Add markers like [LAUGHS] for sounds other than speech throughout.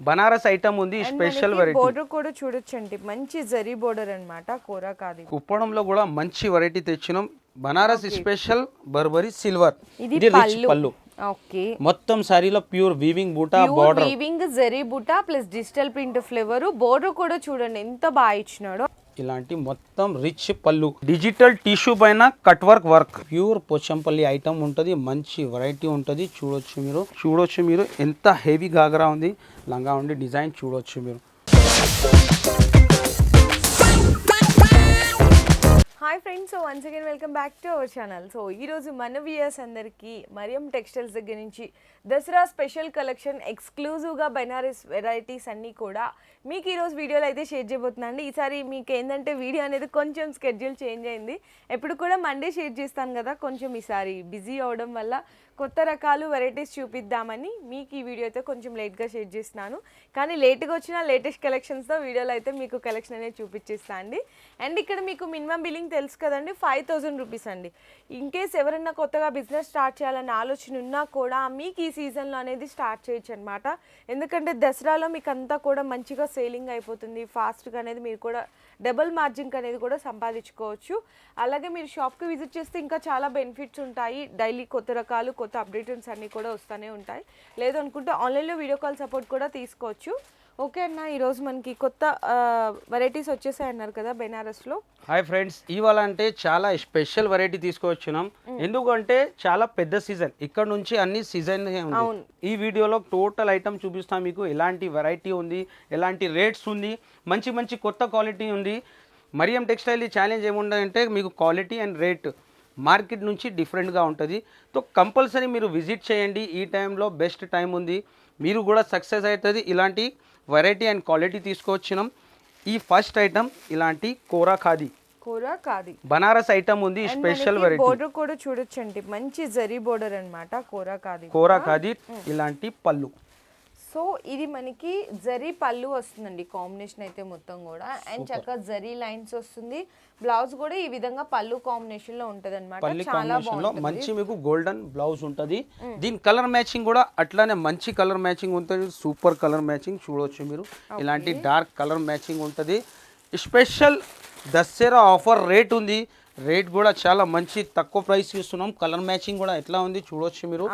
Banaras item ఉంది special variety border కూడా చూడొచ్చండి. మంచి జరీ బోర్డర్ అన్నమాట కూర కాదు. కుప్పడంలో కూడా మంచి వెరైటీ తెచ్చినాం. బనారస్ స్పెషల్ బర్బరీ సిల్వర్ ఇది పళ్ళు. ఓకే మొత్తం సారీలో pure weaving buta border weaving zari buta plus digital print flower border కూడా చూడండి ఎంత బాగా ఇచ్చినాడో. ఇలాంటి మొత్తం రిచ్ పళ్ళు. డిజిటల్ టిష్యూ పైన cut work work pure Pochampally item ఉంటుంది మంచి వెరైటీ ఉంటుంది. చూడొచ్చు మీరు. చూడొచ్చు మీరు ఎంత హెవీ గాగరా ఉంది. లంగా ఉండి డిజైన్ చూడొచ్చు మీరు. Hi friends so once again welcome back to our channel so ఈరోజు మన వియర్స్ అందరికీ మరియం టెక్స్టైల్స్ దగ్గర నుంచి దసరా స్పెషల్ కలెక్షన్ ఎక్స్క్లూజివ్గా బెనారస్ వెరైటీస్ అన్నీ కూడా మీకు ఈరోజు వీడియోలో అయితే షేర్ చేయబోతున్నాను ఈసారి మీకు ఏంటంటే వీడియో అనేది కొంచెం స్కెడ్యూల్ చేంజ్ అయింది. ఎప్పుడు కూడా మండే షేర్ చేస్తాను కదా కొంచెం ఈసారి బిజీ అవడం వల్ల కొత్త రకాలు వెరైటీస్ చూపిద్దామని మీకు ఈ వీడియో అయితే కొంచెం లేట్గా షేర్ చేస్తున్నాను. కానీ లేట్గా వచ్చిన లేటెస్ట్ కలెక్షన్స్తో వీడియోలో అయితే మీకు కలెక్షన్ అనేది చూపించేస్తా అండి. అండ్ ఇక్కడ మీకు మినిమం బిల్లింగ్ తెలుసు కదండి ఫైవ్ థౌజండ్ రూపీస్ అండి. ఇన్ కేస్ ఎవరైనా కొత్తగా బిజినెస్ స్టార్ట్ చేయాలన్న ఆలోచన ఉన్నా కూడా మీకు ఈ సీజన్లో అనేది స్టార్ట్ చేయొచ్చు అనమాట ఎందుకంటే దసరాలో మీకు అంతా కూడా మంచిగా సేలింగ్ అయిపోతుంది. ఫాస్ట్గా అనేది మీరు కూడా డబుల్ మార్జిన్ అనేది కూడా సంపాదించుకోవచ్చు. అలాగే మీరు షాప్కి విజిట్ చేస్తే ఇంకా చాలా బెనిఫిట్స్ ఉంటాయి. డైలీ కొత్త రకాలు కొత్త అప్డేట్స్ అన్నీ కూడా వస్తూనే ఉంటాయి. లేదు అనుకుంటే ఆన్లైన్లో వీడియో కాల్ సపోర్ట్ కూడా తీసుకోవచ్చు. ఓకే అన్న ఈరోజు మనకి కొత్త వెరైటీస్ వచ్చేసాయి అన్నారు కదా బెనారస్లో. హాయ్ ఫ్రెండ్స్ ఇవాళ అంటే చాలా స్పెషల్ వెరైటీ తీసుకొచ్చినాం ఎందుకంటే చాలా పెద్ద సీజన్ ఇక్కడ నుంచి అన్ని సీజన్. ఈ వీడియోలో టోటల్ ఐటమ్ చూపిస్తాం మీకు. ఎలాంటి వెరైటీ ఉంది ఎలాంటి రేట్స్ ఉంది మంచి మంచి కొత్త క్వాలిటీ ఉంది. మరియం టెక్స్టైల్ ఛాలెంజ్ ఏముందంటే మీకు క్వాలిటీ అండ్ రేట్ మార్కెట్ నుంచి డిఫరెంట్గా ఉంటుంది. సో కంపల్సరీ మీరు విజిట్ చేయండి. ఈ టైంలో బెస్ట్ టైం ఉంది. మీరు కూడా సక్సెస్ అవుతుంది ఇలాంటి వెరైటీ అండ్ క్వాలిటీ తీసుకొచ్చినాం. ఈ ఫస్ట్ ఐటమ్ ఇలాంటి కోరా ఖాదీ. కూర కాది బనారస్ ఐటమ్ ఉంది. స్పెషల్ వెరైటీ బోర్డర్ కూడా చూడొచ్చండి. మంచి జరీ బోర్డర్ అన్నమాట కూర కాది కోరా ఖాదీ ఇలాంటి పళ్ళు. సో ఇది మనకి జరీ పళ్ళు వస్తుందండి కాంబినేషన్ అయితే మొత్తం కూడా. అండ్ చక్కగా జరీ లైన్స్ వస్తుంది. బ్లౌజ్ కూడా ఈ విధంగా పళ్ళు కాంబినేషన్లో ఉంటది పల్లి చాలా మంచి మీకు గోల్డెన్ బ్లౌజ్ ఉంటుంది. దీని కలర్ మ్యాచింగ్ కూడా అట్లానే మంచి కలర్ మ్యాచింగ్ ఉంటుంది. సూపర్ కలర్ మ్యాచింగ్ చూడవచ్చు మీరు. ఇలాంటి డార్క్ కలర్ మ్యాచింగ్ ఉంటుంది. స్పెషల్ దసరా ఆఫర్ రేట్ ఉంది. రేట్ కూడా చాలా మంచి తక్కువ ప్రైస్ ఇస్తున్నాం కలర్ మ్యాచింగ్ కూడా ఎట్లా ఉంది చూడవచ్చు మీరు.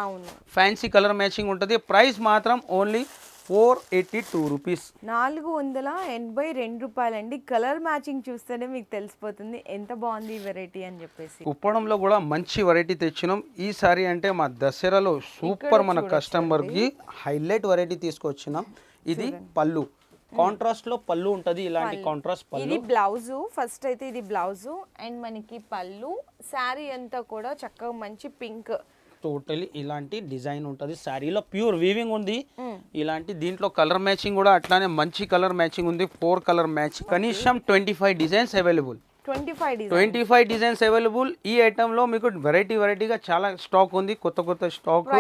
ఫ్యాన్సీ కలర్ మ్యాచింగ్ ఉంటుంది. ప్రైస్ మాత్రం only four eighty two rupees నాలుగు వందల ఎనభై రెండు రూపాయలండి. కలర్ మ్యాచింగ్ చూస్తేనే మీకు తెలిసిపోతుంది ఎంత బాగుంది ఈ వెరైటీ అని చెప్పేసి. కుప్పడంలో కూడా మంచి వెరైటీ తెచ్చినాం. ఈసారి అంటే మా దసరాలో సూపర్ మన కస్టమర్కి హైలైట్ వెరైటీ తీసుకొచ్చినాం. ఇది పళ్ళు. కాంట్రాస్ట్లో పళ్ళు ఉంటది ఇలాంటి కాంట్రాస్ట్ పళ్ళు. ఇది బ్లౌజ్ ఫస్ట్ అయితే ఇది బ్లౌజ్ అండ్ మనకి పళ్ళు. శారీ అంతా కూడా చక్కగా మంచి పింక్. టోటలీ ఇలాంటి డిజైన్ ఉంటది. శారీలో ప్యూర్ వీవింగ్ ఉంది. ఇలాంటి దీంట్లో కలర్ మ్యాచింగ్ కూడా అట్లానే మంచి కలర్ మ్యాచింగ్ ఉంది. ఫోర్ కలర్ మ్యాచింగ్ కనీసం twenty five designs available twenty five design twenty five designs available ఈ ఐటమ్లో మీకు వెరైటీ వెరైటీగా చాలా స్టాక్ ఉంది. కొత్త కొత్త stock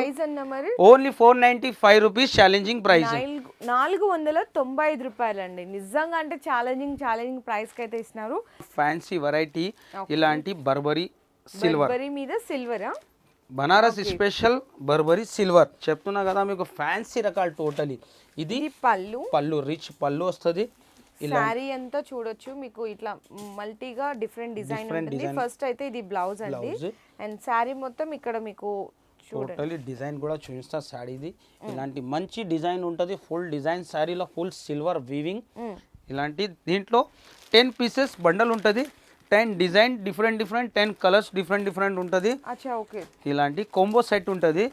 only four ninety five rupees challenging price నాలుగు వందల తొంభై ఐదు రూపాయలండి. నిజంగా అంటే ఛాలెంజింగ్ ఛాలెంజింగ్ ప్రైస్కి అయితే ఇస్తున్నారు ఫ్యాన్సీ వెరైటీ ఇలాంటి బర్బరీ సిల్వర్ బర్బరీ మీద సిల్వరా బనారస్ స్పెషల్ బర్బరీ సిల్వర్ చెప్తున్నా కదా మీకు ఫ్యాన్సీ రకాలు టోటలీ ఇది పళ్ళు. పళ్ళు రిచ్ పళ్ళు వస్తుంది. శారీ అంతా చూడొచ్చు. మీకు ఇట్లా మల్టీగా డిఫరెంట్ డిజైన్ ఉంటుంది. ఫస్ట్ అయితే ఇది బ్లౌజ్ అండి. అండ్ శారీ మొత్తం ఇక్కడ మీకు టోటలీ డిజైన్ కూడా చూపిస్తా శారీది ఇలాంటి మంచి డిజైన్ ఉంటుంది. ఫుల్ డిజైన్ శారీలో ఫుల్ సిల్వర్ వీవింగ్ ఇలాంటి దీంట్లో టెన్ పీసెస్ బండల్ ఉంటుంది. Ten design different different ten colours different different ఉంటుంది. ఇలాంటి కొంబో సెట్ ఉంటుంది.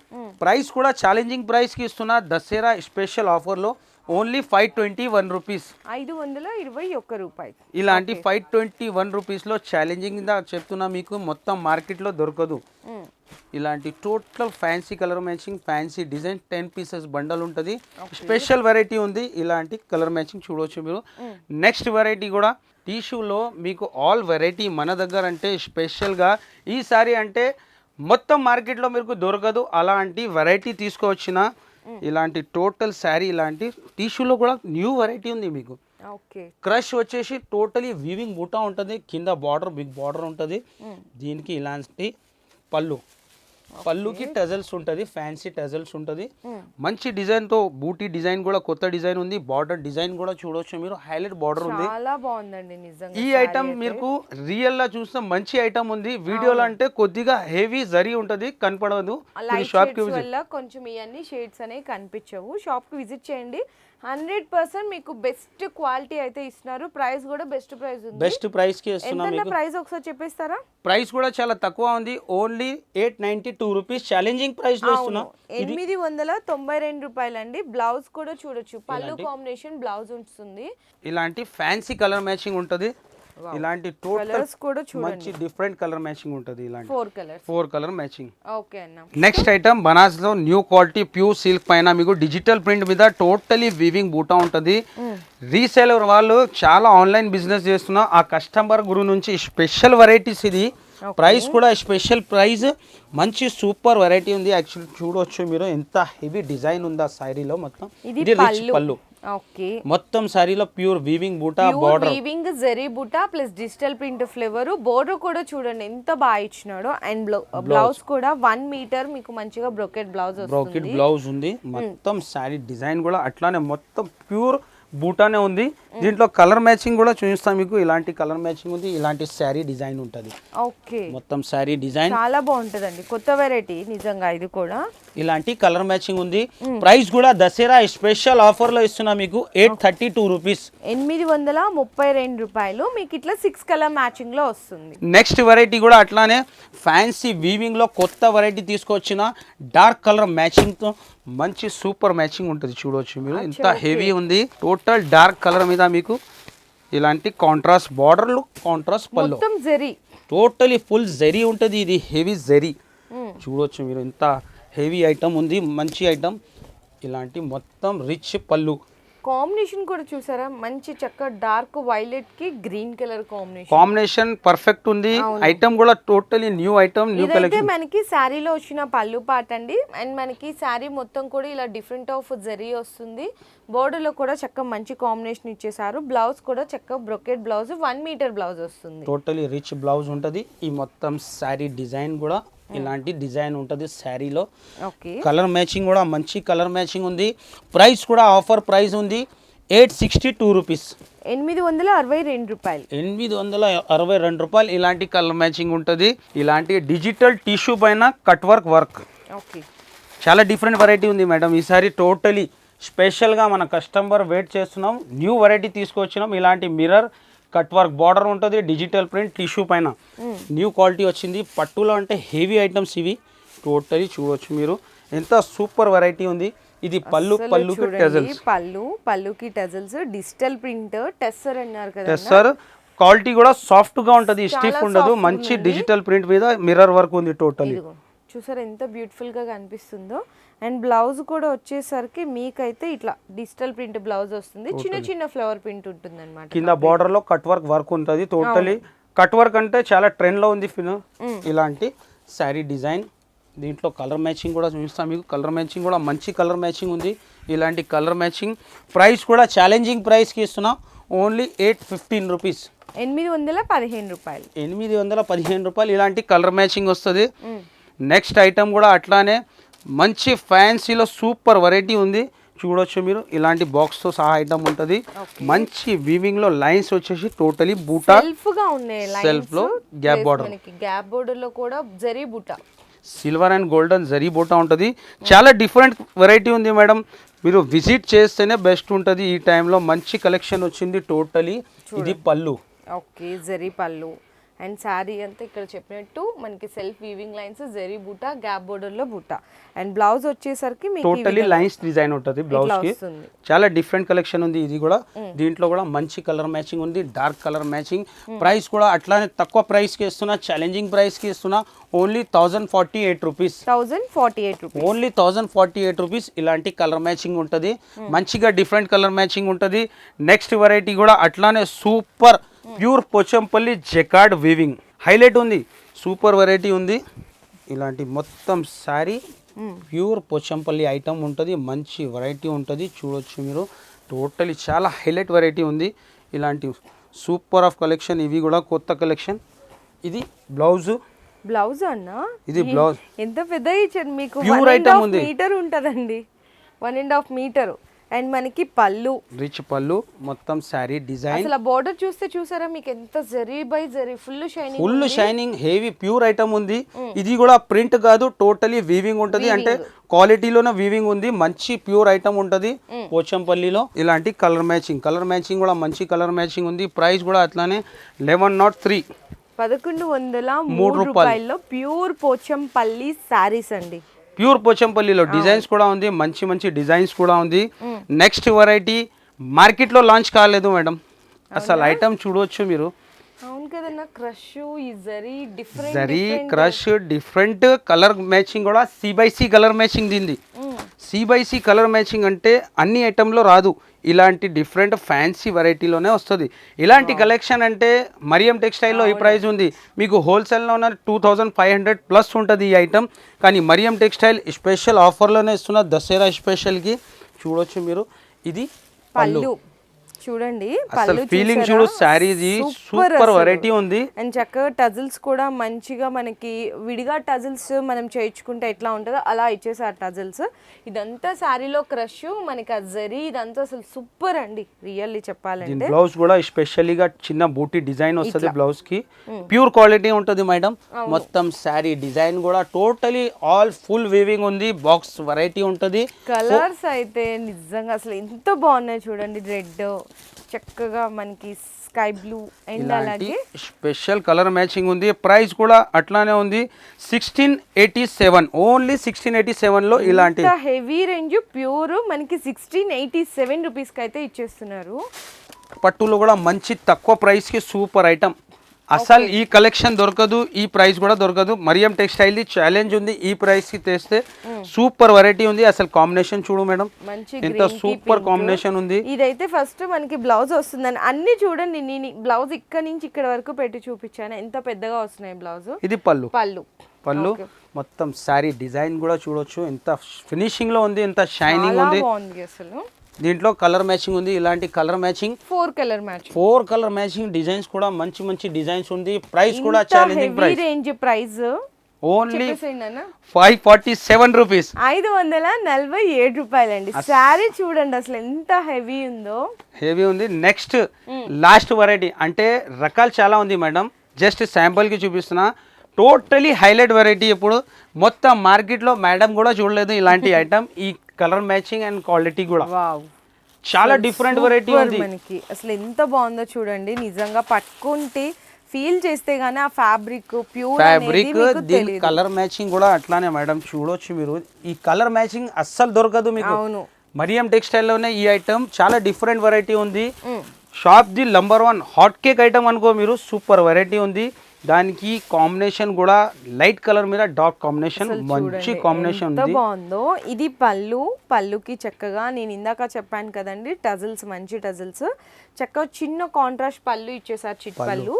ప్రైస్ కూడా ఛాలెంజింగ్ ప్రైస్కి ఇస్తున్నా దసరా స్పెషల్ ఆఫర్లో only five twenty one rupees ఐదు వందల ఇరవై ఒక్క రూపాయి. ఇలాంటి ఫైవ్ ట్వంటీ వన్ రూపీస్లో ఛాలెంజింగ్ దా చెప్తున్నా మీకు మొత్తం మార్కెట్లో దొరకదు. మ్మ్. ఇలాంటి total fancy colour matching fancy design ten pieces bundle ఉంటుంది. స్పెషల్ వెరైటీ ఉంది ఇలాంటి కలర్ మ్యాచింగ్ చూడవచ్చు మీరు. నెక్స్ట్ వెరైటీ కూడా టిష్యూలో మీకు ఆల్ వెరైటీ మన దగ్గర అంటే స్పెషల్గా ఈసారి అంటే మొత్తం మార్కెట్లో మీకు దొరకదు. అలాంటి వెరైటీ తీసుకువచ్చిన ఇలాంటి టోటల్ శారీ ఇలాంటి టిష్యూలో కూడా న్యూ వెరైటీ ఉంది మీకు. క్రష్ వచ్చేసి టోటలీ వీవింగ్ బూటా ఉంటుంది. కింద బార్డర్ బిగ్ బార్డర్ ఉంటుంది. దీనికి ఇలాంటి పళ్ళు. పళ్ళుకి టజల్స్ ఉంటుంది ఫ్యాన్సీ టజల్స్ ఉంటుంది. మంచి డిజైన్తో బూటీ డిజైన్ కూడా కొత్త డిజైన్ ఉంది బార్డర్ డిజైన్ కూడా చూడొచ్చు మీరు. హైలైట్ బార్డర్ ఉంది. చాలా బాగుందండి నిజంగా ఈ ఐటమ్ మీకు రియల్ లా చూస్తే మంచి ఐటమ్ ఉంది. వీడియోలో అంటే కొద్దిగా హెవీ జరీ ఉంటది కనపడదు. షాప్కి కొంచెం ఇవన్నీ షేడ్స్ అనేవి కనిపించవు. షాప్కి విజిట్ చేయండి. హండ్రెడ్ పర్సెంట్ మీకు బెస్ట్ క్వాలిటీ అయితే ఇస్తున్నారు. ప్రైస్ కూడా బెస్ట్ ప్రైస్ ఉంది. బెస్ట్ ప్రైస్కి ఇస్తున్నాం ప్రైస్ ఒకసారి చెప్పేస్తారా? ప్రైస్ కూడా చాలా తక్కువ ఉంది. Only eight ninety two rupees challenging ప్రైస్లో ఇస్తున్నాం. ఎనిమిది వందల తొంభై రెండు రూపాయలండి. బ్లౌజ్ కూడా చూడొచ్చు. పళ్ళు కాంబినేషన్ బ్లౌజ్ ఉంటుంది. ఇలాంటి ఫ్యాన్సీ కలర్ మ్యాచింగ్ ఉంటుంది. ఇలాంటి టోటల్ కూడా మంచి డిఫరెంట్ కలర్ మ్యాచింగ్ ఉంటుంది ఇలాంటి. Four colours four colour matching okay అన్న. నెక్స్ట్ ఐటమ్ బనాస్లో న్యూ క్వాలిటీ ప్యూర్ సిల్క్ పైన మీకు డిజిటల్ ప్రింట్ మీద టోటలీ వీవింగ్ బూటా ఉంటుంది. రీసేలర్ వాళ్ళు చాలా ఆన్లైన్ బిజినెస్ చేస్తున్న ఆ కస్టమర్ గురు నుంచి స్పెషల్ వెరైటీస్ ఇది. ప్రైస్ కూడా స్పెషల్ ప్రైస్. మంచి సూపర్ వెరైటీ ఉంది. యాక్చువల్లీ చూడొచ్చు మీరు. ఎంత హెవీ డిజైన్ ఉంది ఆ శారీలో మొత్తం. ఇది రిచ్ పళ్ళు. ఓకే. మొత్తం శారీలో ప్యూర్ వీవింగ్ బూటా border weaving zari buta plus digital print flavour border కూడా చూడండి ఎంత బాగా ఇచ్చినాడు. అండ్ బ్లౌజ్ కూడా వన్ మీటర్ మీకు మంచిగా బ్రొకెట్ బ్లౌజ్ బ్రోకెట్ బ్లౌజ్ ఉంది. మొత్తం శారీ డిజైన్ కూడా అట్లానే మొత్తం ప్యూర్ బూటానే ఉంది. దీంట్లో కలర్ మ్యాచింగ్ కూడా చూపిస్తాం మీకు. ఇలాంటి కలర్ మ్యాచింగ్ ఉంది ఇలాంటి శారీ డిజైన్ ఉంటుంది. ఓకే. మొత్తం శారీ డిజైన్. చాలా బాగుంటదండి. కొత్త వెరైటీ నిజంగా ఇది కూడా. ఇలాంటి కలర్ మ్యాచింగ్ ఉంది. ప్రైస్ కూడా దసరా స్పెషల్ ఆఫర్లో ఇస్తున్నా మీకు. Eight thirty two rupees. ఎనిమిది వందల ముప్పై రెండు రూపాయలు. మీకు ఇట్లా సిక్స్ కలర్ మ్యాచింగ్లో వస్తుంది. నెక్స్ట్ వెరైటీ కూడా అట్లానే ఫ్యాన్సీ వీవింగ్లో కొత్త వెరైటీ తీసుకొచ్చిన డార్క్ కలర్ మ్యాచింగ్తో మంచి సూపర్ మ్యాచింగ్ ఉంటుంది. చూడవచ్చు మీరు. ఇంత హెవీ ఉంది. టోటల్ డార్క్ కలర్ మీద మీకు? ఇలాంటి కాంట్రాస్ట్ బార్డర్లు కాంట్రాస్ట్ పళ్ళు. జరీ. టోటలీ ఫుల్ జరీ ఉంటుంది ఇది హెవీ జరీ. చూడవచ్చు మీరు ఇంత హెవీ ఐటమ్ ఉంది మంచి ఐటమ్ ఇలాంటి మొత్తం రిచ్ పళ్ళు. కాంబినేషన్ కూడా చూసారా? మంచి చక్క dark వైలెట్కి green colour combination. Combination perfect ఉంది. ఐటమ్ కూడా totally new item new collection. మనకి శారీలో వచ్చిన పళ్ళు పాట అండి. అండ్ మనకి శారీ మొత్తం కూడా ఇలా డిఫరెంట్ ఆఫ్ జరీ వస్తుంది. Border లో కూడా చక్క మంచి కాంబినేషన్ ఇచ్చేసారు బ్లౌజ్ కూడా చక్క brocade blouse one metre blouse వస్తుంది. టోటలీ రిచ్ బ్లౌజ్ ఉంటుంది. ఈ మొత్తం శారీ డిజైన్ కూడా ఇలాంటి డిజైన్ ఉంటుంది శారీలో. ఓకే కలర్ మ్యాచింగ్ కూడా మంచి కలర్ మ్యాచింగ్ ఉంది. ప్రైస్ కూడా ఆఫర్ ప్రైస్ ఉంది. Eight sixty two rupees. ఎనిమిది వందల అరవై రెండు రూపాయలు. ఎనిమిది వందల అరవై రెండు రూపాయలు ఇలాంటి కలర్ మ్యాచింగ్ ఉంటుంది. ఇలాంటి డిజిటల్ టిష్యూ పైన కట్ వర్క్ వర్క్ ఓకే చాలా డిఫరెంట్ వెరైటీ ఉంది మేడం ఈసారి టోటలీ స్పెషల్గా మన కస్టమర్ వెయిట్ చేస్తున్నాం. న్యూ వెరైటీ తీసుకొచ్చినాం. ఇలాంటి మిర్రర్ కట్ వర్క్ బార్డర్ ఉంటుంది డిజిటల్ ప్రింట్ టిష్యూ పైన. న్యూ క్వాలిటీ వచ్చింది. పట్టులో అంటే హెవీ ఐటమ్స్ ఇవి. టోటలీ చూడవచ్చు మీరు. ఎంత సూపర్ వెరైటీ ఉంది. ఇది పళ్ళు పళ్ళుకి టెజల్స్. పళ్ళు పళ్ళుకి టెజల్స్ డిజిటల్ ప్రింట్ టెస్సర్ అన్నారు కదా. సార్ క్వాలిటీ కూడా సాఫ్ట్గా ఉంటుంది. స్టిఫ్ ఉండదు. మంచి. డిజిటల్ ప్రింట్ మీద మిర్రర్ వర్క్ ఉంది టోటలీ చూసారా ఎంత బ్యూటిఫుల్గా కనిపిస్తుందో. అండ్ బ్లౌజ్ కూడా వచ్చేసరికి మీకైతే ఇట్లా డిజిటల్ ప్రింట్ బ్లౌజ్ వస్తుంది. చిన్న చిన్న ఫ్లవర్ ప్రింట్ ఉంటుంది అనమాట కింద బార్డర్లో కట్ వర్క్ వర్క్ ఉంటుంది టోటలీ కట్ వర్క్ అంటే చాలా ట్రెండ్లో ఉంది ఫిన్. ఇలాంటి శారీ డిజైన్ దీంట్లో కలర్ మ్యాచింగ్ కూడా చూపిస్తాం మీకు. కలర్ మ్యాచింగ్ కూడా మంచి కలర్ మ్యాచింగ్ ఉంది. ఇలాంటి కలర్ మ్యాచింగ్ ప్రైస్ కూడా ఛాలెంజింగ్ ప్రైస్కి ఇస్తున్నాం. ఓన్లీ ఎయిట్ ఫిఫ్టీన్ రూపీస్ ఎనిమిది వందల పదిహేను రూపాయలు. ఎనిమిది వందల పదిహేను రూపాయలు ఇలాంటి కలర్ మ్యాచింగ్ వస్తుంది. నెక్స్ట్ ఐటమ్ కూడా అట్లానే మంచి ఫ్యాన్సీలో సూపర్ వెరైటీ ఉంది. చూడొచ్చు మీరు. ఇలాంటి బాక్స్తో సహా ఐటమ్ ఉంటుంది. మంచి వీవింగ్లో లైన్స్ వచ్చేసి టోటలీ బూటా. సెల్ఫ్లో border. మనకి గ్యాప్ బోర్డర్. లో కూడా జరీ బుట్ట సిల్వర్ అండ్ గోల్డెన్ జరీ బూటా ఉంటుంది. చాలా డిఫరెంట్ వెరైటీ ఉంది మేడం. మీరు విజిట్ చేస్తేనే బెస్ట్ ఉంటుంది. ఈ టైంలో మంచి కలెక్షన్ వచ్చింది టోటలీ. ఇది పళ్ళు. ఓకే జరీ పళ్ళు. అండ్ శారీ అంతా ఇక్కడ చెప్పినట్టు మనకి సెల్ఫ్ వీవింగ్ లైన్స్ జరీ బుట్ట గ్యాప్ బోర్డర్లో బుట్ట అండ్ బ్లౌజ్ వచ్చేసరికి టోటలీ లైన్స్ డిజైన్ ఉంటుంది బ్లౌజ్కి. చాలా డిఫరెంట్ కలెక్షన్ ఉంది ఇది కూడా. దీంట్లో కూడా మంచి కలర్ మ్యాచింగ్ ఉంది డార్క్ కలర్ మ్యాచింగ్ ప్రైస్ కూడా అట్లానే తక్కువ ప్రైస్కి ఇస్తున్నా ఛాలెంజింగ్ ప్రైస్కి ఇస్తున్నా only thousand forty eight rupees thousand forty eight rupees only thousand forty eight rupees ఇలాంటి కలర్ మ్యాచింగ్ ఉంటుంది. మంచిగా డిఫరెంట్ కలర్ మ్యాచింగ్ ఉంటుంది. నెక్స్ట్ వెరైటీ కూడా అట్లానే super pure Pochampally jacquard weaving. Highlight ఉంది. సూపర్ వెరైటీ ఉంది. ఇలాంటి మొత్తం శారీ ప్యూర్ పోచంపల్లి ఐటమ్ ఉంటుంది. మంచి వెరైటీ ఉంటుంది. చూడొచ్చు మీరు. టోటలీ చాలా హైలైట్ వెరైటీ ఉంది. ఇలాంటి సూపర్ ఆఫ్ కలెక్షన్ ఇవి కూడా కొత్త కలెక్షన్. ఇది బ్లౌజు. బ్లౌజ్ అన్న? ఇది బ్లౌజ్. ఎంత పెద్దగా ఇచ్చారు మీకు? item హాఫ్ ఉంది. మీటర్ ఉంటుందండి. One and half metre and మనకి పళ్ళు. రిచ్ పళ్ళు మొత్తం శారీ డిజైన్ అసలు బోర్డర్ చూస్తే చూసారా? మీకు ఎంత zari by zari full shining full shining heavy pure item ఉంది. ఇది కూడా ప్రింట్ కాదు టోటలీ వీవింగ్ ఉంటుంది. అంటే క్వాలిటీలోనే వీవింగ్ ఉంది. మంచి ప్యూర్ ఐటమ్ ఉంటుంది. పోచంపల్లిలో ఇలాంటి కలర్ మ్యాచింగ్ కలర్ మ్యాచింగ్ కూడా మంచి కలర్ మ్యాచింగ్ ఉంది. ప్రైస్ కూడా అట్లానే లెవెన్ నాట్ త్రీ పదకొండు వందల మూడు మూడు రూపాయలు. రూపాయల్లో ప్యూర్ పోచంపల్లి శారీస్ అండి. ప్యూర్ పోచంపల్లిలో డిజైన్స్ కూడా ఉంది మంచి మంచి డిజైన్స్ కూడా ఉంది. నెక్స్ట్ వెరైటీ మార్కెట్లో లాంచ్ కాలేదు మేడం. అసలు ఐటమ్ చూడవచ్చు మీరు. Zari crush different colour matching కూడా C by C colour matching దీనిది. C by C colour matching అంటే అన్ని ఐటెంలో రాదు. ఇలాంటి డిఫరెంట్ ఫ్యాన్సీ వెరైటీలోనే వస్తుంది. ఇలాంటి కలెక్షన్ అంటే మరియం టెక్స్టైల్లో ఈ ప్రైస్ ఉంది. మీకు హోల్సేల్లో ఉన్న two thousand five hundred plus ఉంటుంది ఈ ఐటమ్ కానీ మరియం టెక్స్టైల్ స్పెషల్ ఆఫర్లోనే ఇస్తున్న దసరా స్పెషల్కి చూడొచ్చు మీరు. ఇది పళ్ళు. చూడండి అసలు ఫీలింగ్ చూడు శారీది సూపర్ వెరైటీ ఉంది. అండ్ చక్కగా టజిల్స్ కూడా మంచిగా మనకి విడిగా టజిల్స్ మనం చేయించుకుంటే ఎట్లా ఉంటుందో అలా ఇచ్చేసారు టజిల్స్. ఇదంతా శారీలో క్రష్ మనకి ఆ జరీ ఇదంతా అసలు సూపర్ అండి రియల్లీ చెప్పాలంటే. బ్లౌజ్ కూడా స్పెషల్లీగా చిన్న బూటీ డిజైన్ వస్తుంది బ్లౌజ్కి. ప్యూర్ క్వాలిటీ ఉంటుంది మేడం. మొత్తం శారీ డిజైన్ కూడా టోటలీ ఆల్ ఫుల్ వీవింగ్ ఉంది బాక్స్ వెరైటీ ఉంటుంది. కలర్స్ అయితే నిజంగా అసలు ఎంత బాగున్నాయి చూడండి రెడ్ చక్కగా మనకి స్కై బ్లూ అండ్ అలాగే స్పెషల్ కలర్ మ్యాచింగ్ ఉంది. ప్రైస్ కూడా అట్లానే ఉంది. Sixteen eighty seven only sixteen eighty సెవెన్లో ఇలాంటి హెవీ రేంజ్ ప్యూర్ మనకి సిక్స్టీన్ ఎయిటీ సెవెన్ రూపీస్కి అయితే ఇచ్చేస్తున్నారు. పట్టులో కూడా మంచి తక్కువ ప్రైస్కి సూపర్ ఐటమ్. అసలు ఈ కలెక్షన్ దొరకదు ఈ ప్రైస్ కూడా దొరకదు. మరియం టెక్స్టైల్ ఛాలెంజ్ ఉంది ఈ ప్రైస్కి తెస్తే సూపర్ వెరైటీ ఉంది. అసలు కాంబినేషన్ చూడు మేడం. ఎంత సూపర్. కాంబినేషన్ ఉంది. ఇదైతే ఫస్ట్ మనకి బ్లౌజ్ వస్తుందని. అన్ని చూడండి నేను బ్లౌజ్ ఇక్కడ నుంచి ఇక్కడ వరకు పెట్టి చూపించాను. ఎంత పెద్దగా వస్తున్నాయి బ్లౌజ్ ఇది పళ్ళు. పళ్ళు. పళ్ళు. మొత్తం శారీ డిజైన్ కూడా చూడొచ్చు. ఎంత ఫినిషింగ్లో ఉంది ఎంత షైనింగ్ ఉంది. అసలు. దీంట్లో కలర్ మ్యాచింగ్ ఉంది. ఇలాంటి colour matching four colour match four colour matching designs కూడా మంచి మంచి డిజైన్స్ ఉంది. ప్రైస్ కూడా challenging price range price only five forty seven rupees ఐదు వందల నలభై ఏడు రూపాయలండి. శారీ చూడండి అసలు ఎంత హెవీ ఉందో. హెవీ ఉంది. నెక్స్ట్ లాస్ట్ వెరైటీ అంటే రకాలు చాలా ఉంది మేడం. జస్ట్ శాంపుల్కి చూపిస్తున్నా. టోటలీ హైలైట్ వెరైటీ ఇప్పుడు మొత్తం మార్కెట్లో మేడం కూడా చూడలేదు ఇలాంటి [LAUGHS] ఐటమ్ ఈ కలర్ మ్యాచింగ్ అండ్ క్వాలిటీ కూడా. వావ్. చాలా డిఫరెంట్ వెరైటీ ఉంది. మనకి. అసలు ఎంత బాగుందో చూడండి. నిజంగా పట్టుకుంటే ఫీల్ చేస్తే గానీ ఆ ఫ్యాబ్రిక్ ప్యూర్ ఫ్యాబ్రిక్ దీని కలర్ మ్యాచింగ్ కూడా అట్లానే మేడం చూడొచ్చు మీరు. ఈ కలర్ మ్యాచింగ్ అస్సలు దొరకదు మీకు. అవును. మరియం టెక్స్టైల్లోనే ఈ ఐటమ్ చాలా డిఫరెంట్ వెరైటీ ఉంది. Shop the number one hot cake item అనుకో మీరు సూపర్ వెరైటీ ఉంది. దానికి కాంబినేషన్ కూడా లైట్ కలర్ మీద డార్క్ కాంబినేషన్ మంచి కాంబినేషన్ ఉంది. బాగుందో. ఇది పళ్ళు పళ్ళుకి చక్కగా నేను ఇందాక చెప్పాను కదండి టజిల్స్ మంచి టజిల్స్. చక్కగా చిన్న కాంట్రాస్ట్ పళ్ళు ఇచ్చేసారు చిట్ పళ్ళు.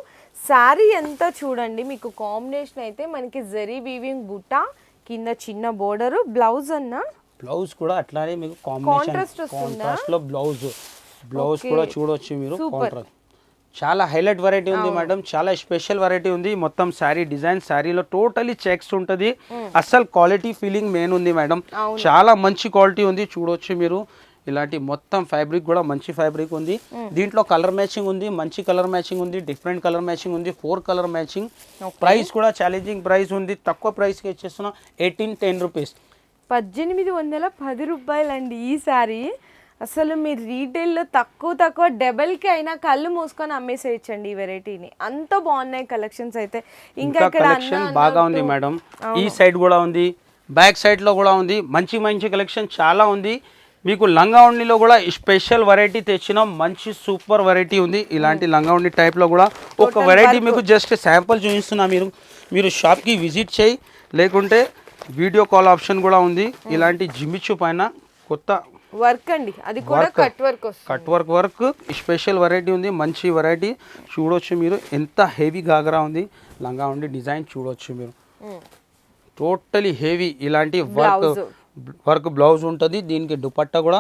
శారీ ఎంత చూడండి మీకు కాంబినేషన్ అయితే మనకి జరీ వీవింగ్ బుట్ట కింద చిన్న బోర్డర్ బ్లౌజ్ అన్న. బ్లౌజ్ కూడా అట్లానే మీకు కాంబినేషన్? కాంట్రాస్ట్లో బ్లౌజ్. బ్లౌజ్ కూడా చూడొచ్చు మీరు కాంట్రాస్ట్ చాలా హైలైట్ వెరైటీ ఉంది మేడం. చాలా స్పెషల్ వెరైటీ ఉంది. మొత్తం శారీ డిజైన్ శారీలో టోటలీ చెక్స్ ఉంటుంది. అస్సలు క్వాలిటీ ఫీలింగ్ మెయిన్ ఉంది మేడం. చాలా మంచి క్వాలిటీ ఉంది. చూడొచ్చు మీరు. ఇలాంటి మొత్తం ఫ్యాబ్రిక్ కూడా మంచి ఫ్యాబ్రిక్ ఉంది. దీంట్లో కలర్ మ్యాచింగ్ ఉంది. మంచి కలర్ మ్యాచింగ్ ఉంది. డిఫరెంట్ కలర్ మ్యాచింగ్ ఉంది. ఫోర్ కలర్ మ్యాచింగ్ ప్రైస్ కూడా ఛాలెంజింగ్ ప్రైస్ ఉంది. తక్కువ ప్రైస్కి ఇచ్చేస్తున్నాం. ఎయిటీన్ టెన్ రూపీస్ పద్దెనిమిది వందల పది రూపాయలండి ఈ శారీ అసలు మీరు రీటైల్లో తక్కువ తక్కువ డబల్కి అయినా కళ్ళు మూసుకొని అమ్మేసేయచ్చండి ఈ వెరైటీని. అంత బాగున్నాయి కలెక్షన్స్ అయితే. ఇంకా ఇక్కడ కలెక్షన్ బాగా ఉంది మేడం. ఈ సైడ్ కూడా ఉంది బ్యాక్ సైడ్లో కూడా ఉంది. మంచి మంచి కలెక్షన్ చాలా ఉంది. మీకు లంగా ఉండిలో కూడా స్పెషల్ వెరైటీ తెచ్చిన. మంచి సూపర్ వెరైటీ ఉంది. ఇలాంటి లంగా ఉండి టైప్లో కూడా ఒక వెరైటీ మీకు జస్ట్ శాంపుల్ చూపిస్తున్నా. మీరు మీరు షాప్కి విజిట్ చేయి. లేకుంటే వీడియో కాల్ ఆప్షన్ కూడా ఉంది. ఇలాంటి జిమిచ్చు పైన కొత్త వర్క్ అండి. అది కూడా కట్ వర్క్ వస్తుంది. Cut work work. Special variety ఉంది మంచి వెరైటీ చూడొచ్చు మీరు. ఎంత హెవీ గాగరా ఉంది లంగా ఉండి డిజైన్ చూడొచ్చు మీరు. టోటలీ హెవీ ఇలాంటి వర్క్. వర్క్ బ్లౌజ్ ఉంటుంది దీనికి దుపట్టా కూడా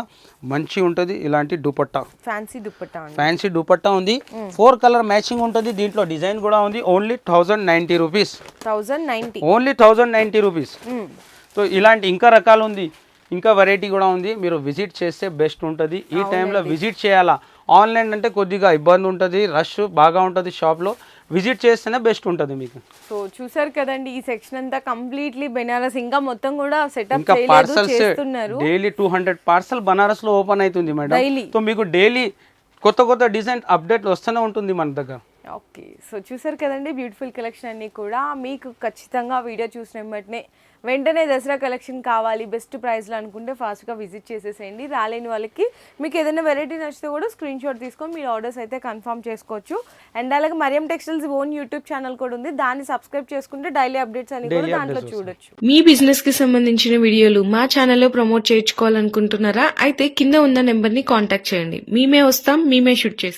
మంచి ఉంటుంది ఇలాంటి దుపట్టా. ఫ్యాన్సీ దుప్పట్టా అండి. ఫ్యాన్సీ దుపట్టా ఉంది. ఫోర్ కలర్ మ్యాచింగ్ ఉంటుంది దీంట్లో డిజైన్ కూడా ఉంది. Only thousand ninety rupees only thousand ninety rupees so ఇలాంటి ఇంకా రకాలు ఉంది. ఇంకా వెరైటీ కూడా ఉంది. మీరు విజిట్ చేస్తే బెస్ట్ ఉంటుంది. ఈ టైంలో విజిట్ చేయాలా? ఆన్లైన్ అంటే కొద్దిగా ఇబ్బంది ఉంటుంది రష్ బాగా ఉంటుంది షాప్లో విజిట్ చేస్తేనే బెస్ట్ ఉంటుంది మీకు. సో చూసారు కదండి ఈ సెక్షన్ అంతా కంప్లీట్లీ బెనారస్ ఇంకా మొత్తం కూడా సెటప్ ఇంకా parcels daily two hundred parcel బనారస్లో open అవుతుంది మేడం. సో మీకు డైలీ కొత్త కొత్త డిజైన్ అప్డేట్ వస్తూనే ఉంటుంది మన దగ్గర. ఓకే సో చూసారు కదండి బ్యూటిఫుల్ కలెక్షన్ అన్నీ కూడా. మీకు ఖచ్చితంగా వీడియో చూసిన వెంటనే వెంటనే దసరా కలెక్షన్ కావాలి బెస్ట్ ప్రైస్లో అనుకుంటే ఫాస్ట్గా విజిట్ చేసేసేయండి. రాలేని వాళ్ళకి మీకు ఏదైనా వెరైటీ నచ్చితే కూడా స్క్రీన్ షాట్ తీసుకొని మీరు ఆర్డర్స్ అయితే కన్ఫర్మ్ చేసుకోవచ్చు. అండ్ అలాగే Mariyam textiles own YouTube channel కూడా ఉంది. దాన్ని సబ్స్క్రైబ్ చేసుకుంటే డైలీ అప్డేట్స్ అన్ని కూడా దాంట్లో చూడొచ్చు. మీ బిజినెస్కి సంబంధించిన వీడియోలు మా ఛానల్లో ప్రమోట్ చేయించుకోవాలనుకుంటున్నారా? అయితే కింద ఉన్న నెంబర్ని కాంటాక్ట్ చేయండి. మేమే వస్తాం మేమే షూట్ చేస్తాం.